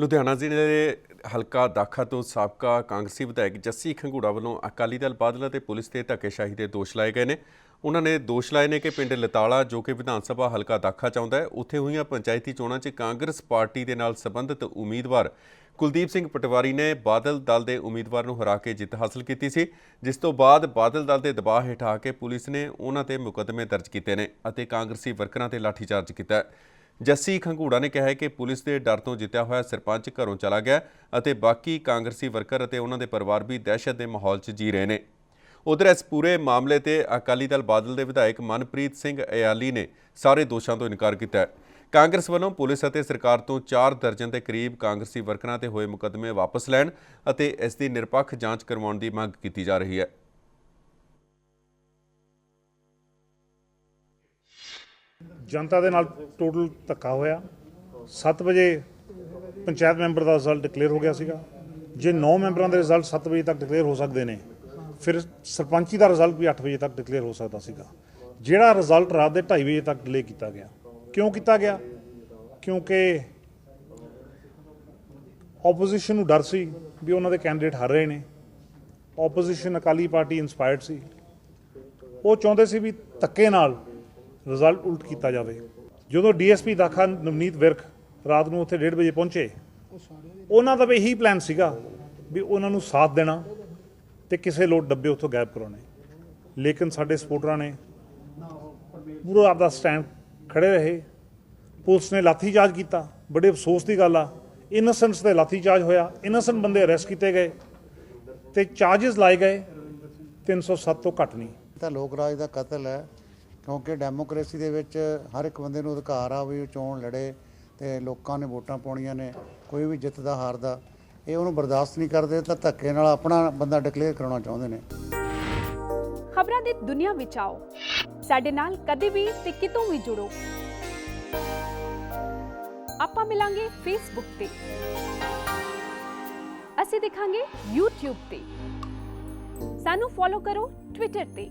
ਲੁਧਿਆਣਾ ਜ਼ਿਲ੍ਹੇ ਦੇ ਹਲਕਾ ਦਾਖਾ ਤੋਂ ਸਾਬਕਾ ਕਾਂਗਰਸੀ ਵਿਧਾਇਕ ਜੱਸੀ ਖੰਗੂੜਾ ਵੱਲੋਂ ਅਕਾਲੀ ਦਲ ਬਾਦਲ ਅਤੇ ਪੁਲਿਸ ਤੇ ਧੱਕੇਸ਼ਾਹੀ ਦੇ ਦੋਸ਼ ਲਾਏ ਗਏ ਨੇ। ਉਹਨਾਂ ਨੇ ਦੋਸ਼ ਲਾਏ ਨੇ ਕਿ ਪਿੰਡ ਲਤਾਲਾ, ਜੋ ਕਿ ਵਿਧਾਨ ਸਭਾ ਹਲਕਾ ਦਾਖਾ ਚਾਹੁੰਦਾ ਹੈ, ਉੱਥੇ ਹੋਈਆਂ ਪੰਚਾਇਤੀ ਚੋਣਾਂ 'ਚ ਕਾਂਗਰਸ ਪਾਰਟੀ ਦੇ ਨਾਲ ਸੰਬੰਧਿਤ ਉਮੀਦਵਾਰ ਕੁਲਦੀਪ ਸਿੰਘ ਪਟਵਾਰੀ ਨੇ ਬਾਦਲ ਦਲ ਦੇ ਉਮੀਦਵਾਰ ਨੂੰ ਹਰਾ ਕੇ ਜਿੱਤ ਹਾਸਲ ਕੀਤੀ ਸੀ, ਜਿਸ ਤੋਂ ਬਾਅਦ ਬਾਦਲ ਦਲ ਦੇ ਦਬਾਅ ਹੇਠ ਆ ਕੇ ਪੁਲਿਸ ਨੇ ਉਹਨਾਂ ਤੇ ਮੁਕੱਦਮੇ ਦਰਜ ਕੀਤੇ ਨੇ ਅਤੇ ਕਾਂਗਰਸੀ ਵਰਕਰਾਂ ਤੇ ਲਾਠੀਚਾਰਜ ਕੀਤਾ ਹੈ। ਜੱਸੀ ਖੰਗੂੜਾ ਨੇ ਕਿਹਾ ਹੈ ਕਿ ਪੁਲਿਸ ਦੇ ਡਰ ਤੋਂ ਜਿੱਤਿਆ ਹੋਇਆ ਸਰਪੰਚ ਘਰੋਂ ਚਲਾ ਗਿਆ ਅਤੇ ਬਾਕੀ ਕਾਂਗਰਸੀ ਵਰਕਰ ਅਤੇ ਉਹਨਾਂ ਦੇ ਪਰਿਵਾਰ ਵੀ ਦਹਿਸ਼ਤ ਦੇ ਮਾਹੌਲ 'ਚ ਜੀ ਰਹੇ ਨੇ। ਉਧਰ ਇਸ ਪੂਰੇ ਮਾਮਲੇ ਤੇ ਅਕਾਲੀ ਦਲ ਬਾਦਲ ਦੇ ਵਿਧਾਇਕ ਮਨਪ੍ਰੀਤ ਸਿੰਘ ਅਯਾਲੀ ਨੇ ਸਾਰੇ ਦੋਸ਼ਾਂ ਤੋਂ ਇਨਕਾਰ ਕੀਤਾ ਹੈ। ਕਾਂਗਰਸ ਵੱਲੋਂ ਪੁਲਿਸ ਅਤੇ ਸਰਕਾਰ ਤੋਂ 4 ਦਰਜਨ ਦੇ ਕਰੀਬ ਕਾਂਗਰਸੀ ਵਰਕਰਾਂ ਤੇ ਹੋਏ ਮੁਕੱਦਮੇ ਵਾਪਸ ਲੈਣ ਅਤੇ ਇਸ ਦੀ ਨਿਰਪੱਖ ਜਾਂਚ ਕਰਵਾਉਣ ਦੀ ਮੰਗ ਕੀਤੀ ਜਾ ਰਹੀ ਹੈ। ਜਨਤਾ ਦੇ ਨਾਲ ਟੋਟਲ ਧੱਕਾ ਹੋਇਆ। 7 ਵਜੇ ਪੰਚਾਇਤ ਮੈਂਬਰ ਦਾ ਰਿਜ਼ਲਟ ਡਿਕਲੇਅਰ ਹੋ ਗਿਆ ਸੀਗਾ। ਜੇ 9 ਮੈਂਬਰਾਂ ਦੇ ਰਿਜ਼ਲਟ 7 ਵਜੇ ਤੱਕ ਡਿਕਲੇਅਰ ਹੋ ਸਕਦੇ ਨੇ, ਫਿਰ ਸਰਪੰਚੀ ਦਾ ਰਿਜ਼ਲਟ ਵੀ 8 ਵਜੇ ਤੱਕ ਡਿਕਲੇਅਰ ਹੋ ਸਕਦਾ ਸੀਗਾ। ਜਿਹੜਾ ਰਿਜ਼ਲਟ ਰਾਤ ਦੇ 2:30 ਵਜੇ ਤੱਕ ਡਿਲੇ ਕੀਤਾ ਗਿਆ। ਕਿਉਂ ਕੀਤਾ ਗਿਆ? ਕਿਉਂਕਿ ਆਪੋਜੀਸ਼ਨ ਨੂੰ ਡਰ ਸੀ ਵੀ ਉਹਨਾਂ ਦੇ ਕੈਂਡੀਡੇਟ ਹਾਰ ਰਹੇ ਨੇ। ਆਪੋਜੀਸ਼ਨ ਅਕਾਲੀ ਪਾਰਟੀ ਇਨਸਪਾਇਰਡ ਸੀ। ਉਹ ਚਾਹੁੰਦੇ ਸੀ ਵੀ ਧੱਕੇ ਨਾਲ ਰਿਜ਼ਲਟ ਉਲਟ ਕੀਤਾ ਜਾਵੇ। ਜਦੋਂ ਡੀਐਸਪੀ ਦਾਖਾ ਨਵਨੀਤ ਵਿਰਕ ਰਾਤ ਨੂੰ ਉੱਥੇ 1:30 ਵਜੇ ਪਹੁੰਚੇ, ਉਹਨਾਂ ਦਾ ਵੀ ਇਹੀ ਪਲਾਨ ਸੀਗਾ ਵੀ ਉਹਨਾਂ ਨੂੰ ਸਾਥ ਦੇਣਾ ਤੇ ਕਿਸੇ ਲੋਟ ਡੱਬੇ ਉੱਥੋਂ ਗਾਇਬ ਕਰਾਉਣੇ। ਲੇਕਿਨ ਸਾਡੇ ਸਪੋਰਟਰਾਂ ਨੇ ਪੂਰਾ ਆਪਦਾ ਸਟੈਂਡ ਖੜੇ ਰਹੇ। ਪੁਲਿਸ ਨੇ ਲਾਠੀਚਾਰਜ ਕੀਤਾ। ਬੜੇ ਅਫਸੋਸ ਦੀ ਗੱਲ ਆ। ਇਨੋਸੈਂਟਸ ਤੇ ਲਾਠੀਚਾਰਜ ਹੋਇਆ। ਇਨੋਸੈਂਟ ਬੰਦੇ ਅਰੈਸਟ ਕੀਤੇ ਗਏ ਤੇ ਚਾਰजेस ਲਾਏ ਗਏ। 307 ਤੋਂ ਘੱਟ ਨਹੀਂ। ਤਾਂ ਲੋਕ ਰਾਜ ਦਾ ਕਤਲ ਹੈ। ਕਿਉਂਕਿ ਡੈਮੋਕ੍ਰੇਸੀ ਦੇ ਵਿੱਚ ਹਰ ਇੱਕ ਬੰਦੇ ਨੂੰ ਅਧਿਕਾਰ ਆ ਵੀ ਉਹ ਚੋਣ ਲੜੇ ਤੇ ਲੋਕਾਂ ਨੇ ਵੋਟਾਂ ਪਾਉਣੀਆਂ ਨੇ, ਕੋਈ ਵੀ ਜਿੱਤਦਾ ਹਾਰਦਾ ਇਹ ਉਹਨੂੰ ਬਰਦਾਸ਼ਤ ਨਹੀਂ ਕਰਦੇ ਤਾਂ ਧੱਕੇ ਨਾਲ ਆਪਣਾ ਬੰਦਾ ਡਿਕਲੇਅਰ ਕਰਾਉਣਾ ਚਾਹੁੰਦੇ ਨੇ। ਖਬਰਾਂ ਦੀ ਦੁਨੀਆ ਵਿੱਚ ਆਓ। ਸਾਡੇ ਨਾਲ ਕਦੇ ਵੀ ਤੇ ਕਿਤੋਂ ਵੀ ਜੁੜੋ। ਆਪਾਂ ਮਿਲਾਂਗੇ ਫੇਸਬੁੱਕ ਤੇ। ਅਸੀਂ ਦਿਖਾਂਗੇ YouTube ਤੇ। ਸਾਨੂੰ ਫੋਲੋ ਕਰੋ Twitter ਤੇ।